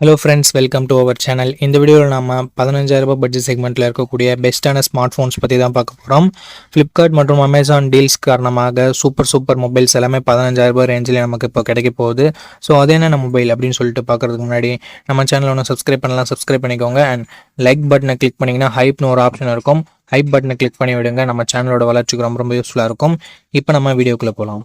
Hello friends welcome to our channel இந்த வீடியோவில் நம்ம பதினஞ்சாயிரரூபா பட்ஜெட் செக்மெண்ட்டில் இருக்கக்கூடிய பெஸ்ட்டான ஸ்மார்ட் ஃபோன்ஸ் பற்றி தான் பார்க்க போகிறோம் ஃப்ளிப்கார்ட் மற்றும் அமேசான் டீல்ஸ் காரணமாக சூப்பர் சூப்பர் மொபைல்ஸ் எல்லாமே பதினஞ்சாயிரரூபா ரேஞ்சில் நமக்கு இப்போ கிடைக்க போகுது. ஸோ அது என்னென்ன மொபைல் அப்படின்னு சொல்லிட்டு பார்க்குறதுக்கு முன்னாடி நம்ம சேனல் ஒன்று சப்ஸ்கிரைப் பண்ணலாம் சப்ஸ்கிரைப் பண்ணிக்கோங்க. அண்ட் லைக் பட்டனை கிளிக் பண்ணிங்கன்னா ஹைப்னு ஒரு ஆப்ஷன் இருக்கும். ஹைப் பட்டனை கிளிக் பண்ணி விடுங்க. நம்ம சேனலோட வளர்ச்சிக்கு ரொம்ப ரொம்ப யூஸ்ஃபுல்லாக இருக்கும். இப்போ நம்ம வீடியோக்குள்ளே போகலாம்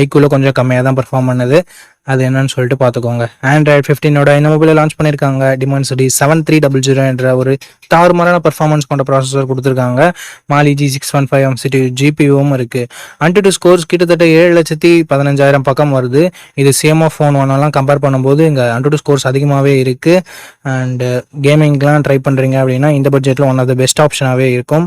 ஐக்குள்ள கொஞ்சம் கம்மியாக தான் பர்ஃபார்ம் பண்ணுது. அது என்னன்னு சொல்லிட்டு பார்த்துக்கோங்க ஆண்ட்ராய்ட் ஃபிஃப்டீனோட இந்த மொபைலில் லான்ச் பண்ணியிருக்காங்க Dimensity seven three double zero என்ற ஒரு தாறுமாறான பர்ஃபார்மன்ஸ் கொண்ட ப்ராசஸர் கொடுத்துருக்காங்க. Mali G six one five M city ஜிபியும் இருக்குது அன்டு டூ ஸ்கோர்ஸ் கிட்டத்தட்ட ஏழு லட்சத்தி பதினஞ்சாயிரம் பக்கம் வருது. இது சேம் ஆஃப் ஃபோன் ஒன்னெல்லாம் கம்பேர் பண்ணும்போது இங்கே அன்டு டூ ஸ்கோர்ஸ் அதிகமாகவே இருக்குது அண்டு கேமிங்லாம் ட்ரை பண்ணுறீங்க அப்படின்னா இந்த பட்ஜெட்டில் ஒன் ஆஃப் த பெஸ்ட் ஆப்ஷனாகவே இருக்கும்.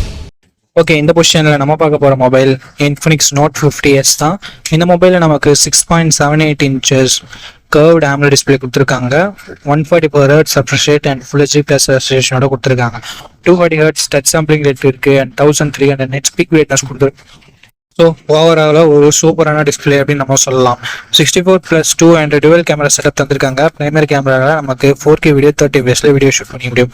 ஓகே இந்த பொசிஷனில் நம்ம பார்க்க போகிற mobile Infinix Note fifty S தான். இந்த மொபைலில் நமக்கு six point seven eight inches curved AMOLED display கொடுத்துருக்காங்க. One forty four hertz appreciate and full HD plus ரெஸ்ட்ரேஷனோட கொடுத்துருக்காங்க. Two forty hertz touch sampling rate இருக்குது and thousand three hundred nit speak ரேட்னஸ் கொடுத்துருக்கு. So ஓவராலாக ஒரு சூப்பரான டிஸ்பிளே அப்படின்னு நம்ம சொல்லலாம். Sixty four plus two and dual camera setup தந்திருக்காங்க. பிரைமரி கேமராவில் நமக்கு ஃபோர் கே வீடியோ தேர்ட்டி பேஸில் வீடியோ ஷூட் பண்ணி முடியும்.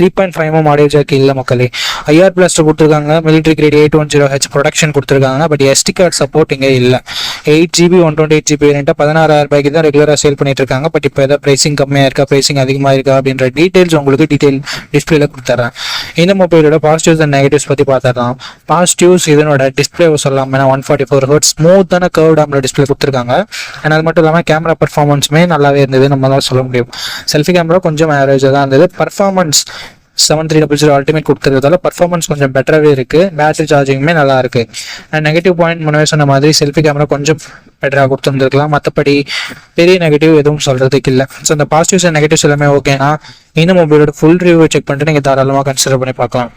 Three point five M audio jack இல்லை மக்களே. ஐஆர் பிளாஸ்டர் கொடுத்துருக்காங்க military grade eight one zero H protection கொடுத்துருக்காங்க. பட் எஸ்டி கார்டு சப்போர்ட் இங்கே இல்லை. Eight GB one twenty eight GB வேரியண்ட்டாக பதினாறாயிரம் ரூபாய்க்கு தான் ரெகுலராக சேல் பண்ணிட்டு இருக்காங்க. பட் இப்போ ஏதாவது ப்ரைசிங் கம்மியாக இருக்கா? ப்ரைசிங் அதிகமாக இருக்கா? அப்படின்ற டீட்டெயில்ஸ் உங்களுக்கு டீட்டெயில் டிஸ்பிளேல கொடுத்துட்றேன் இந்த மொபைலோட பாசிட்டிவ்ஸ் அண்ட் நெகட்டிவ்ஸ் பற்றி பார்த்துடலாம். பாசிட்டிவ்ஸ் இதனோட டிஸ்பிளே சொல்லலாம் ஏன்னா ஒன் ஃபார்ட்டி ஃபோர் ஹர்ட் ஸ்மூத்தான கர்வ் டேமில் டிஸ்பிளே கொடுத்துருக்காங்க. அண்ட் அது மட்டும் இல்லாமல் கேமரா பர்ஃபார்மன்ஸுமே நல்லாவே இருந்தது. நம்ம தான் சொல்ல முடியும். செல்ஃபி கேமரா கொஞ்சம் ஆவரேஜாக தான் இருந்தது. Performance seven three double zero ultimate கொடுத்துருக்கதால performance கொஞ்சம் பெட்டராகவே இருக்குது பேட்டரி சார்ஜிங்குமே நல்லா இருக்குது அண்ட் நெகட்டிவ் பாயிண்ட் முன்னே சொன்ன மாதிரி செல்ஃபி கேமரா கொஞ்சம் பெட்டராக கொடுத்துருந்துருக்கலாம். மற்றபடி பெரிய நெகட்டிவ் எதுவும் சொல்கிறதுக்கு இல்லை. ஸோ இந்த பாசிட்டிவ்ஸ் அண்ட் நெகட்டிவ்ஸ் எல்லாமே ஓகேனா இந்த மொபைலோட ஃபுல் ரிவ்யூ செக் பண்ணிட்டு நீங்கள் தாராளமாக கன்சிடர் பண்ணி பார்க்கலாம்.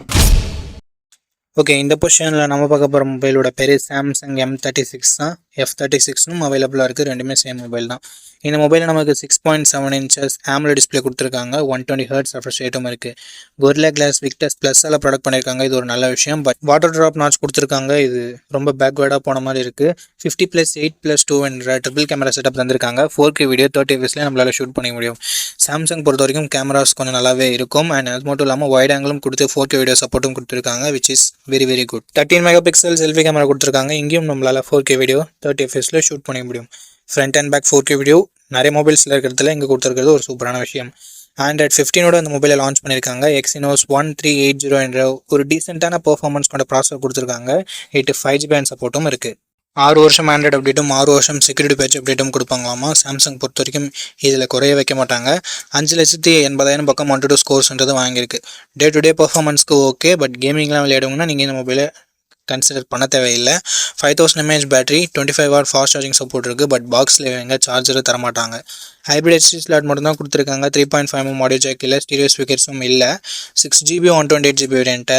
ஓகே இந்த பொசிஷனில் நம்ம பார்க்க போகிற மொபைலோட பெரிய சாம்சங் எம் தேர்ட்டி சிக்ஸ் தான். எஃப் தேர்ட்டி சிக்ஸ்னும் அவைலபிளாக இருக்குது ரெண்டுமே சேம் மொபைல் தான். இந்த மொபைலில் நமக்கு six point seven inches AMOLED display கொடுத்துருக்காங்க. ஒன் டுவெண்ட்டி ஹர்ட்ஸ் ரெஃப்ரெஷ் ரேட்டும் இருக்குது கொர்லா கிளாஸ் விக்டஸ் ப்ளஸ்ஸால் ப்ராடக்ட் பண்ணியிருக்காங்க இது ஒரு நல்ல விஷயம். பட் வாட்டர் ட்ராப் நாட்ச் கொடுத்துருக்காங்க. இது ரொம்ப பேக்வேர்டாக போன மாதிரி இருக்குது fifty plus eight plus two என்ற ட்ரிபிள் கேமரா செட்டப் தந்திருக்காங்க. ஃபோர் கே வீடியோ தேர்ட்டி எஃப்எஸ்லேயே நம்மளால் ஷூட் பண்ண முடியும். சாம்சங் பொறுத்த வரைக்கும் கேமராஸ் கொஞ்சம் நல்லாவே இருக்கும். அண்ட் அது மட்டும் இல்லாமல் வைட் ஆங்கிளும் கொடுத்து ஃபோர் கே வீடியோ சப்போர்ட்டும் கொடுத்துருக்காங்க which is very very good thirteen mega pixel selfie camera கொடுத்துருக்காங்க. இங்கேயும் நம்மளால் ஃபோர் கே வீடியோ தேர்ட்டி எஃப்எஸில் ஷூட் பண்ண முடியும். Front and back four K video நிறைய மொபைல்ஸில் இருக்கிறதுல இங்கே கொடுத்துருக்கிறது ஒரு சூப்பரான விஷயம். ஆண்ட்ராய்ட் ஃபிஃப்டீனோட அந்த மொபைலை லான்ச் பண்ணியிருக்காங்க. Exynos one three eight zero என்ற ஒரு டீசெண்டான பர்ஃபார்மன்ஸ் கொண்ட ப்ராசஸர் கொடுத்துருக்காங்க. எயிட்டு ஃபைவ் ஜிபி அண்ட் சப்போர்ட்டும் இருக்குது ஆறு வருஷம் ஆண்ட்ராய்டு அப்டேட்டும் ஆறு வருஷம் செக்யூரிட்டி பேட்ச் அப்டேட்டும் கொடுப்பாங்களாமா? சாம்சங் பொறுத்த வரைக்கும் இதில் குறைய வைக்க மாட்டாங்க. அஞ்சு லட்சத்தி எண்பதாயிரம் பக்கம் ஒன் டூ ஸ்கோர்ஸ்ன்றது வாங்கியிருக்கு. டே டு டே பர்ஃபார்மன்ஸ்க்கு ஓகே பட் கேமிங்லாம் விளையாடுங்கன்னா நீங்கள் இந்த மொபைலை கன்சிடர் பண்ண தேவையில்லை. Five thousand mAh battery twenty five hour fast charging support இருக்குது பட் பாக்ஸில் எங்கே சார்ஜர் தரமாட்டாங்க. ஹைப்ரிட் ஹெச்டி ஸ்லாட் மட்டும் தான் கொடுத்துருக்காங்க. Three point five M audio jack இல்லை ஸ்டீரியோ ஸ்பீக்கர்ஸும் இல்லை. Six GB one twenty eight GB variant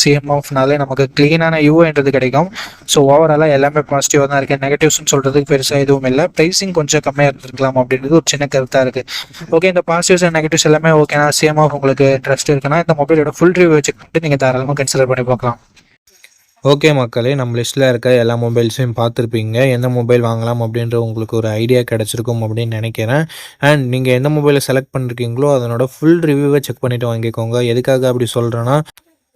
CM ஆஃப்னாலே நமக்கு க்ளீனான யூஏன்றது கிடைக்கும். ஸோ ஓவராலாக எல்லாமே பாசிட்டிவாக தான் இருக்குது நெகட்டிவ்ஸ்னு சொல்கிறதுக்கு பெருசாக எதுவும் இல்லை. ப்ரைஸிங் கொஞ்சம் கம்மியாக இருந்திருக்கலாம் அப்படின்றது ஒரு சின்ன கருத்தாக இருக்குது ஓகே இந்த பாசிட்டிவ்ஸ் அண்ட் நெகட்டிவ்ஸ் எல்லாமே ஓகேனா சிஎம் ஆஃப் உங்களுக்கு ட்ரஸ்ட் இருக்குன்னா இந்த மொபைலோட ஃபுல் ரிவ்யூ செக் பண்ணிட்டு நீங்கள் தாராளமாக கன்சிடர் பண்ணி பார்க்கலாம். ஓகே மக்களே நம்ம லிஸ்ட்டில் இருக்க எல்லா மொபைல்ஸையும் பார்த்துருப்பீங்க. எந்த மொபைல் வாங்கலாம் அப்படின்ற உங்களுக்கு ஒரு ஐடியா கிடச்சிருக்கும் அப்படின்னு நினைக்கிறேன். அண்ட் நீங்கள் எந்த மொபைலை செலக்ட் பண்ணிருக்கீங்களோ அதனோட ஃபுல் ரிவ்யூவை செக் பண்ணிவிட்டு வாங்கிக்கோங்க. எதுக்காக அப்படி சொல்கிறேன்னா